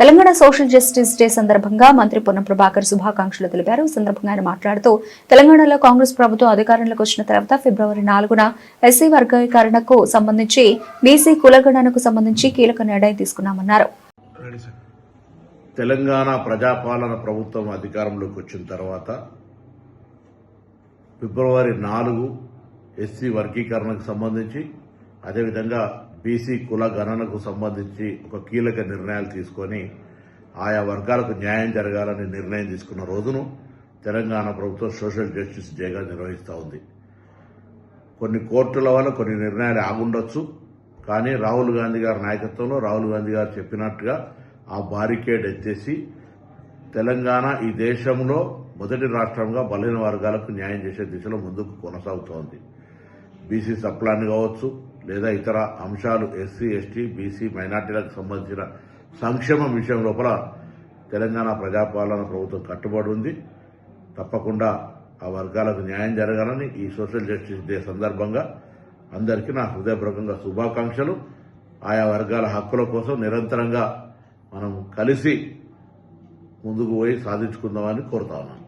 Telangana social justice day సందర్భంగా మంత్రి పొన్నం ప్రభాకర్ శుభాకాంక్షలు తెలిపారు. ఈ సందర్భంగా ఆయన మాట్లాడుతూ తెలంగాణలో కాంగ్రెస్ ప్రభుత్వం అధికారంలోకి వచ్చిన తర్వాత ఫిబ్రవరి నాలుగున ఎస్సీ వర్గీకరణకు సంబంధించి బీసీ కులగణనకు సంబంధించి కీలక నిర్ణయం తీసుకున్నామన్నారు. తెలంగాణ ప్రజాపాలన ప్రభుత్వం అధికారంలోకి వచ్చిన తర్వాత ఫిబ్రవరి నాలుగు ఎస్సీ వర్గీకరణకు సంబంధించి అదేవిధంగా బీసీ కుల గణనకు సంబంధించి ఒక కీలక నిర్ణయాలు తీసుకొని ఆయా వర్గాలకు న్యాయం జరగాలని నిర్ణయం తీసుకున్న రోజును తెలంగాణ ప్రభుత్వం సోషల్ జస్టిస్ డేగా నిర్వహిస్తూ ఉంది. కొన్ని కోర్టుల వల్ల కొన్ని నిర్ణయాలు ఆగుండొచ్చు కానీ రాహుల్ గాంధీ గారి నాయకత్వంలో రాహుల్ గాంధీ గారు చెప్పినట్టుగా ఆ బారికేడ్ ఎత్తేసి తెలంగాణ ఈ దేశంలో మొదటి రాష్ట్రంగా బలహీన వర్గాలకు న్యాయం చేసే దిశలో ముందుకు కొనసాగుతోంది. బీసీ సప్లాన్ కావచ్చు లేదా ఇతర అంశాలు ఎస్సీ ఎస్టీ బీసీ మైనార్టీలకు సంబంధించిన సంక్షేమం విషయం లోపల తెలంగాణ ప్రజాపాలన ప్రభుత్వం కట్టుబడి ఉంది. తప్పకుండా ఆ వర్గాలకు న్యాయం జరగాలని ఈ సోషల్ జస్టిస్ డే సందర్భంగా అందరికీ నా హృదయపూర్వకంగా శుభాకాంక్షలు. ఆయా వర్గాల హక్కుల కోసం నిరంతరంగా మనం కలిసి ముందుకు పోయి సాధించుకుందామని కోరుతా ఉన్నాను.